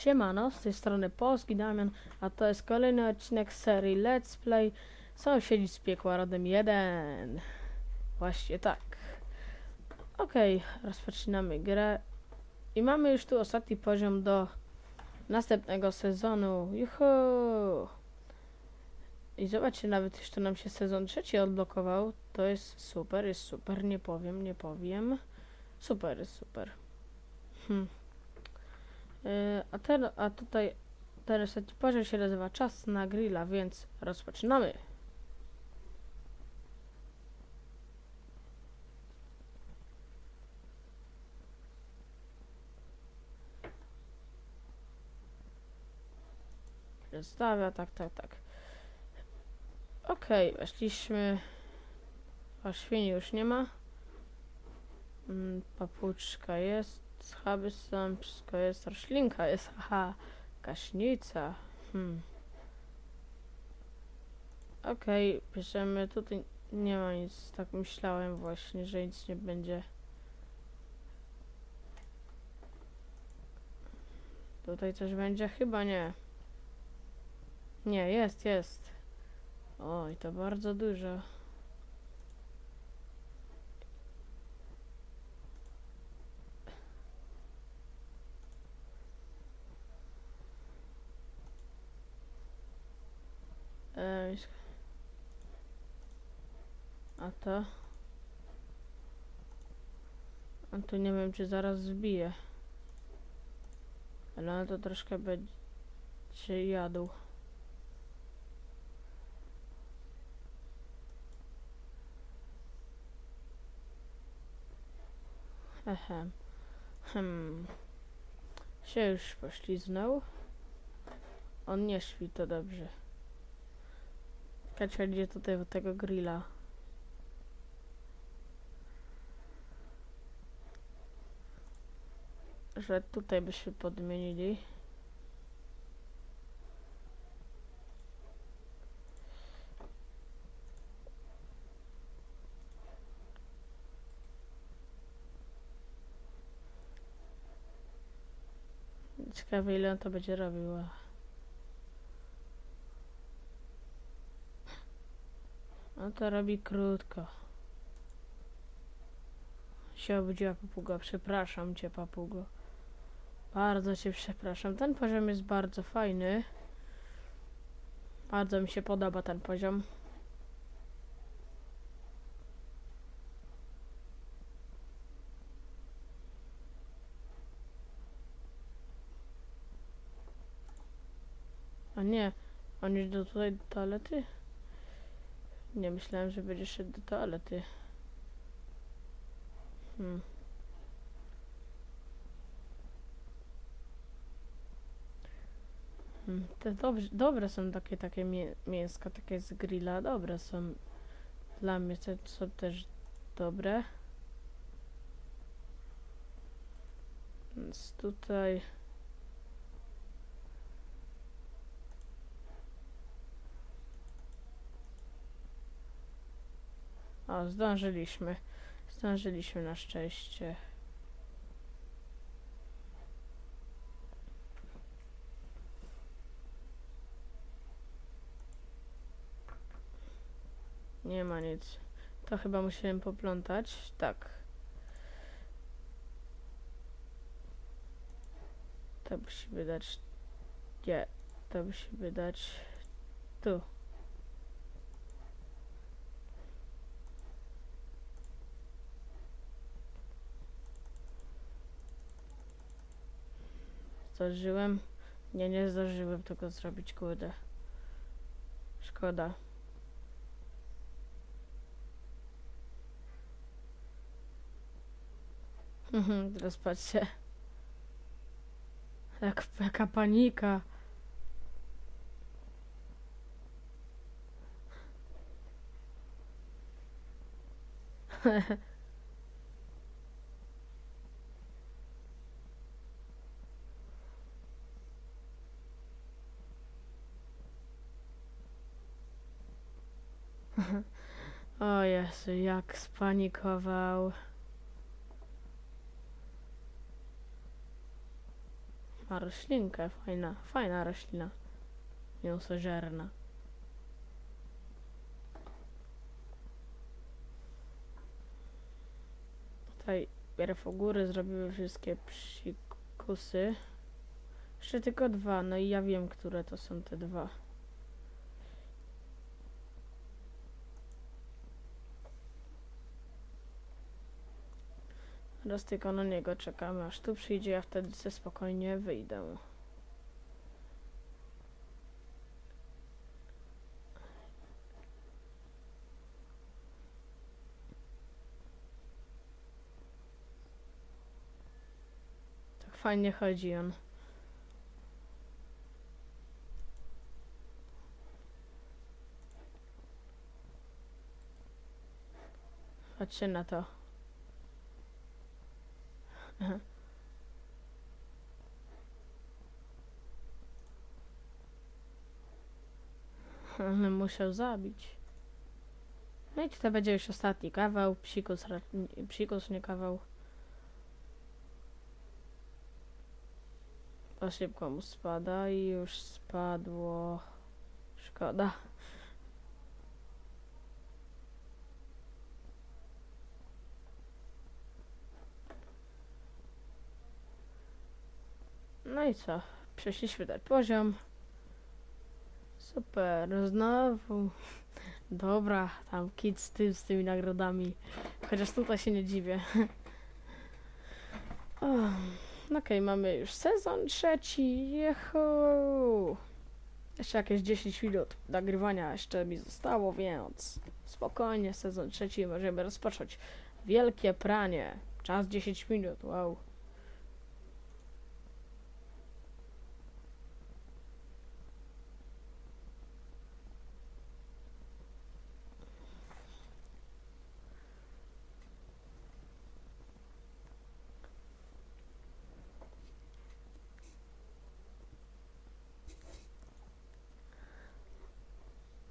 Siemano, z tej strony Polski Damian, a to jest kolejny odcinek serii Let's Play Sąsiedzi z piekła rodem 1. Właśnie tak. Okej, rozpoczynamy grę. I mamy już tu ostatni poziom do następnego sezonu. Juhu! I zobaczcie, nawet tu nam się sezon trzeci odblokował. To jest super, jest super, nie powiem, nie powiem. Super, jest super. Hm. Yy, a, ten, a tutaj ten ostatni poziom się nazywa Czas na grilla, więc rozpoczynamy. Stawia, tak, tak, tak. Okej, weszliśmy. A świni już nie ma. Mm, papuczka jest. Schaby są, wszystko jest. Roślinka jest, aha. Kaśnica. Hmm. Okej, bierzemy. Tutaj nie ma nic. Tak myślałem właśnie, że nic nie będzie. Tutaj coś będzie? Chyba nie. Nie, jest, jest. Oj, to bardzo dużo. To? A tu nie wiem, czy zaraz zbije. Ale on to troszkę będzie jadł. Ehem. Hmm. Się już pośliznął. On nie śpi, to dobrze. Kacia idzie tutaj tego grilla. Że tutaj byśmy podmienili. Ciekawe ile on to będzie robił. a. On to robi krótko. Się obudziła papuga. Przepraszam cię, papugo. Bardzo cię przepraszam. Ten poziom jest bardzo fajny. Bardzo mi się podoba ten poziom. A nie, on idzie do tutaj do toalety? Nie myślałem, że będzie szedł do toalety. Hmm. Te dobrze, dobre są takie, takie mię, mięska, takie z grilla, dobre są. Dla mnie te są też dobre. Więc tutaj... O, zdążyliśmy. Zdążyliśmy na szczęście. Nie ma nic. To chyba musiałem poplątać. Tak. To musimy dać... Nie. To musimy dać... Tu. Zdążyłem? Nie, nie zdążyłem tego zrobić, kurde. Szkoda. Mhm, teraz patrzcie. Jak, jaka panika. O Jezu, jak spanikował. Ma roślinkę, fajna, fajna roślina. Mięsożerna. Tutaj góry zrobiły wszystkie psikusy. Jeszcze tylko dwa, no i ja wiem, które to są te dwa. Teraz tylko na niego czekamy, aż tu przyjdzie, ja wtedy sobie spokojnie wyjdę. Tak fajnie chodzi on. Patrzcie na to. Ale musiał zabić. No i tutaj będzie już ostatni kawał. Psikus, psikus nie kawał. A szybko mu spada i już spadło. Szkoda. No i co? Przeszliśmy ten poziom. Super, znowu. Dobra, tam kit z tym, z tymi nagrodami. Chociaż tutaj się nie dziwię. O, no Okej, mamy już sezon trzeci. Jehu. Jeszcze jakieś 10 minut nagrywania jeszcze mi zostało, więc spokojnie, sezon trzeci możemy rozpocząć. Wielkie pranie. Czas 10 minut, wow.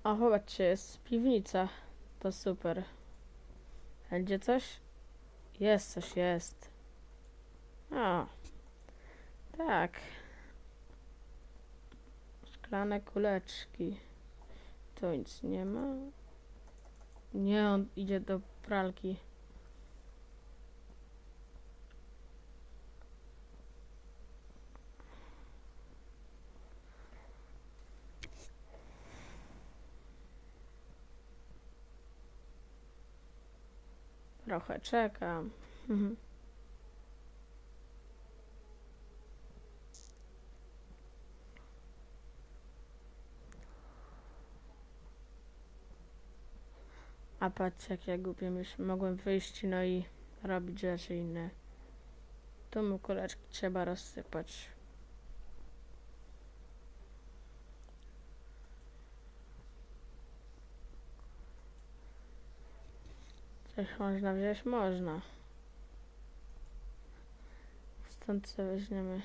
O, zobaczcie, jest piwnica. To super. Będzie coś? Jest coś, jest. O. Tak. Szklane kuleczki. Tu nic nie ma. Nie, on idzie do pralki. Trochę czekam. Mhm. A patrz jak ja głupie już mogłem wyjść no i robić rzeczy inne. Tu mu kuleczki trzeba rozsypać. Coś można wziąć? Można. Stąd co weźmiemy.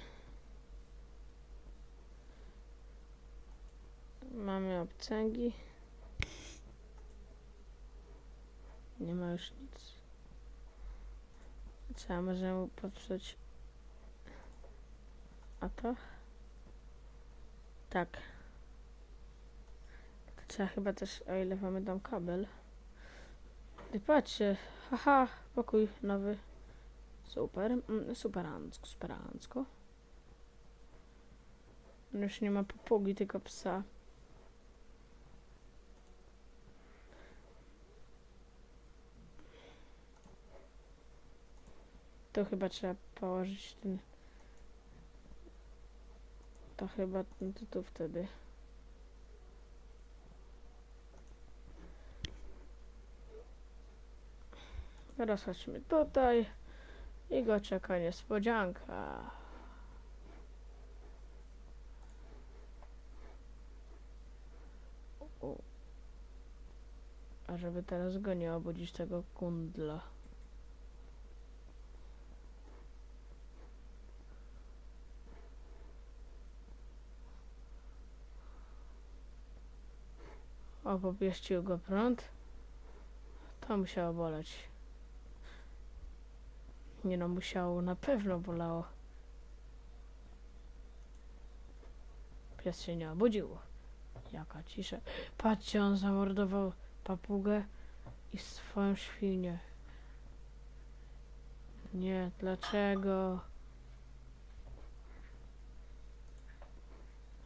Mamy obcęgi. Nie ma już nic. Trzeba może mu popsuć. A to? Tak. To trzeba chyba też, o ile mamy tam kabel. Patrzcie, haha, pokój nowy. Super, mm, superancko, superancko. Już nie ma popugi, tylko psa. To chyba trzeba położyć ten... To chyba, tu wtedy. Teraz chodźmy tutaj i go czeka niespodzianka. U. A żeby teraz go nie obudzić tego kundla. O, popieścił go prąd. To musiało boleć. Nie no, musiało, na pewno bolało. Pies się nie obudził. Jaka cisza. Patrzcie, on zamordował papugę i swoją świnię. Nie, dlaczego?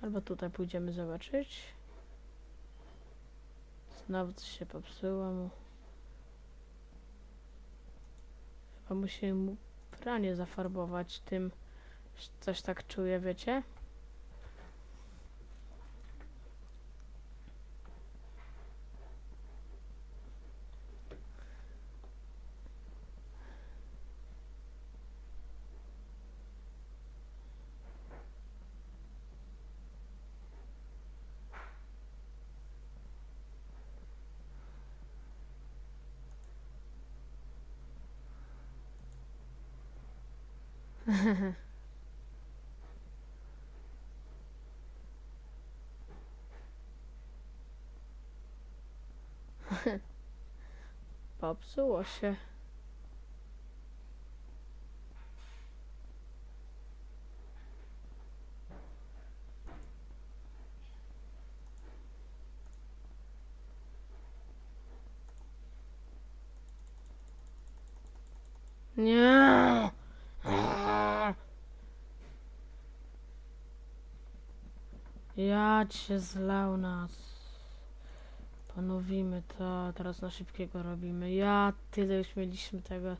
Albo tutaj pójdziemy zobaczyć. Znowu coś się popsuło mu. Chyba musimy mu pranie zafarbować tym. Coś tak czuję, wiecie? Popsuło się. Nie. Ja cię zlał nas. Ponowimy to, teraz na szybkiego robimy. Ja, tyle już mieliśmy tego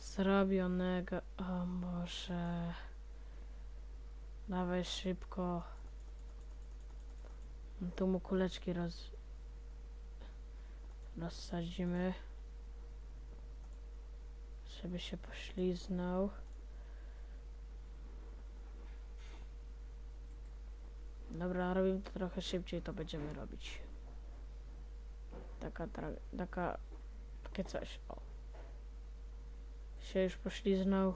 zrobionego. O Boże. Dawaj szybko. Tu mu kuleczki roz... rozsadzimy. Żeby się pośliznął. Dobra, robimy to trochę szybciej, to będziemy robić. Taka, taka, takie coś, o. Się już pośliznął.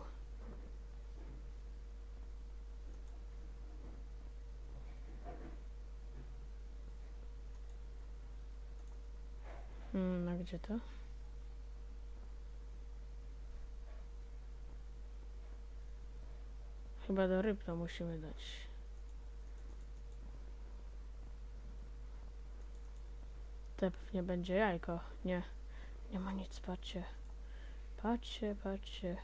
Hmm, a gdzie to? Chyba do ryb to musimy dać. To pewnie będzie jajko. Nie, nie ma nic, patrzcie. Patrzcie, patrzcie.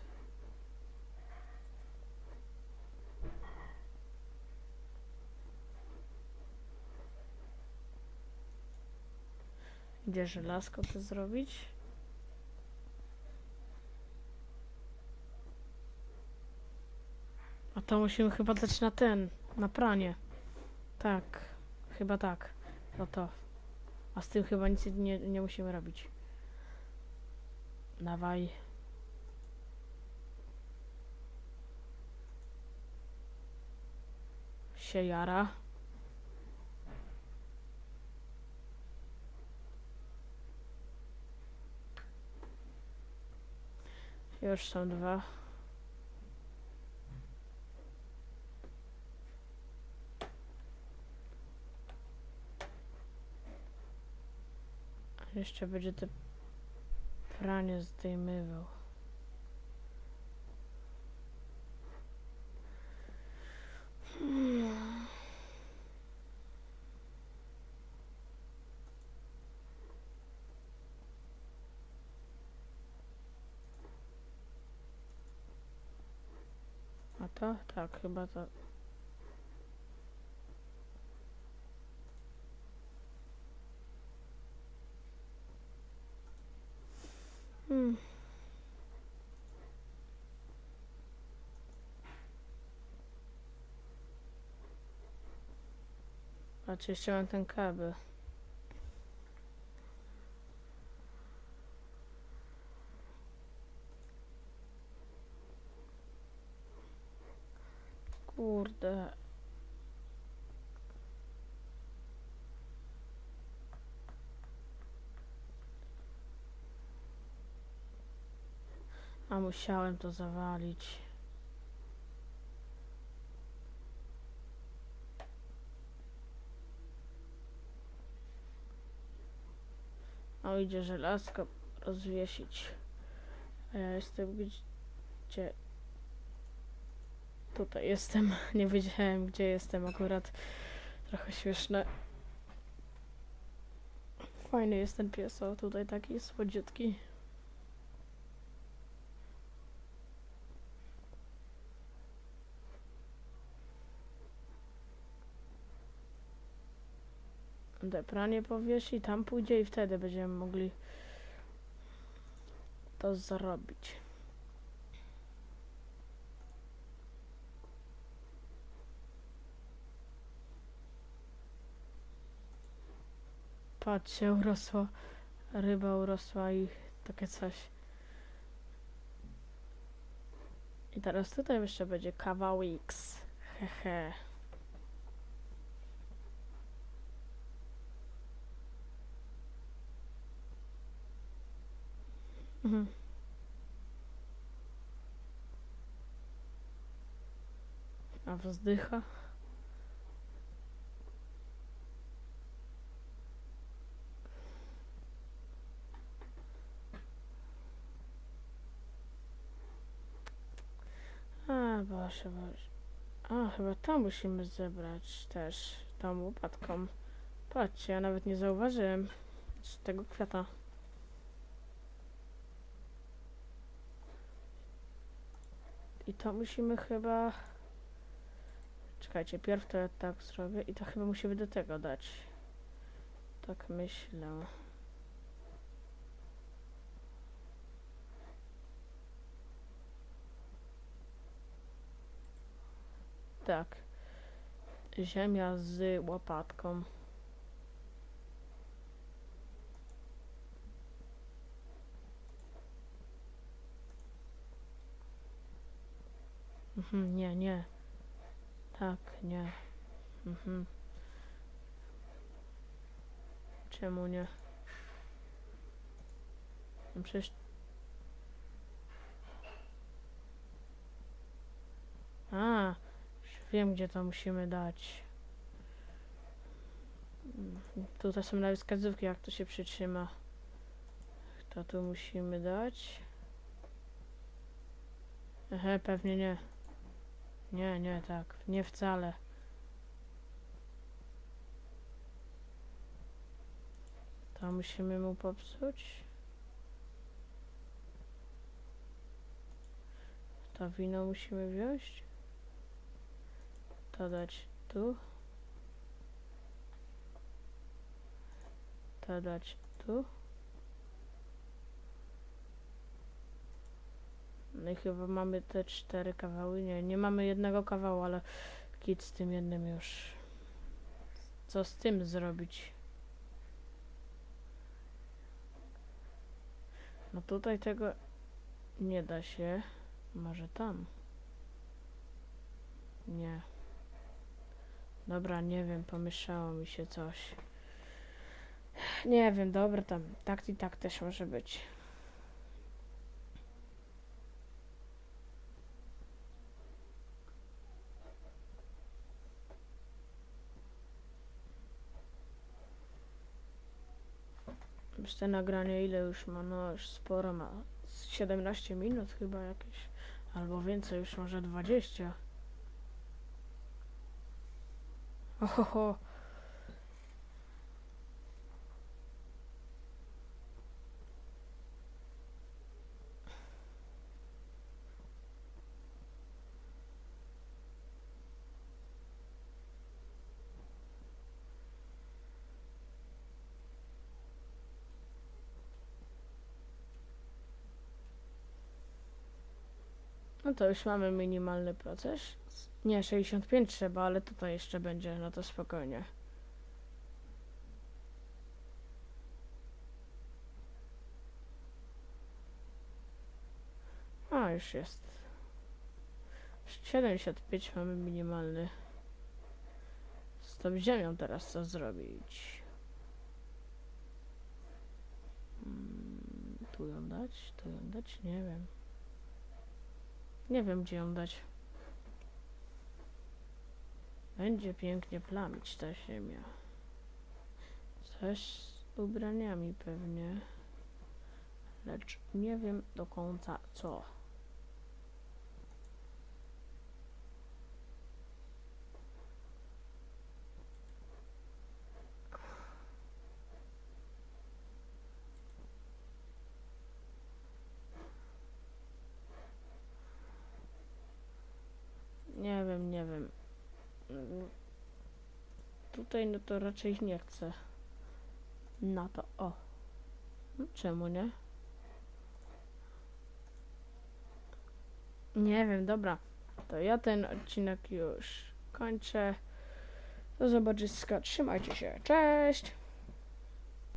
Gdzie żelazko to zrobić? A to musimy chyba dać na ten, na pranie. Tak, chyba tak. No to. A z tym chyba nic nie, nie musimy robić. Dawaj. Się jara. Już są dwa. Jeszcze będzie te pranie zdejmował. Hmm. A to? Tak, chyba to. Hmm. A czy jeszcze mam ten kabel? Kurde. A musiałem to zawalić. O, idzie żelazko rozwiesić. A ja jestem gdzie? Tutaj jestem. Nie wiedziałem, gdzie jestem akurat. trochę śmieszne. Fajny jest ten pies, o tutaj taki słodziutki. Te pranie powiesi, tam pójdzie i wtedy będziemy mogli to zrobić. Patrzcie, urosła, ryba urosła i takie coś. I teraz tutaj jeszcze będzie kawa X. Hehe. Mhm. A wzdycha. A, Boże, Boże. A, chyba tam musimy zebrać też tą łopatką. Patrzcie, ja nawet nie zauważyłem z tego kwiata. I to musimy chyba... Czekajcie, pierw to ja tak zrobię i to chyba musimy do tego dać. Tak myślę. Tak. Ziemia z łopatką. Mhm, nie, nie. Tak, nie. Mhm. Czemu nie? No przecież... A, już wiem gdzie to musimy dać. Tutaj są nawet wskazówki jak to się przytrzyma. To tu musimy dać. Ehe, pewnie nie. Nie, nie, tak. Nie wcale. To musimy mu popsuć. To wino musimy wziąć. To dać tu. To dać tu. I chyba mamy te cztery kawały. Nie, nie mamy jednego kawału, ale kit z tym jednym już. Co z tym zrobić? No tutaj tego nie da się. Może tam. Nie. Dobra, nie wiem, pomieszało mi się coś. Nie wiem, dobra, tam tak i tak też może być. Już te nagranie ile już ma? No już sporo ma. Z 17 minut chyba jakieś. Albo więcej, już może 20. Ohoho. No to już mamy minimalny proces. Nie, 65 trzeba, ale tutaj jeszcze będzie, no to spokojnie. A, już jest. 75 mamy minimalny. Z tą ziemią teraz co zrobić? Mm, tu ją dać? Tu ją dać? Nie wiem. Nie wiem, gdzie ją dać. Będzie pięknie plamić ta ziemia. Coś z ubraniami pewnie. Lecz nie wiem do końca co. tutaj, no to raczej nie chcę. Na to, o. No, czemu nie? Nie wiem, dobra. To ja ten odcinek już kończę. Do zobaczyska, trzymajcie się, cześć!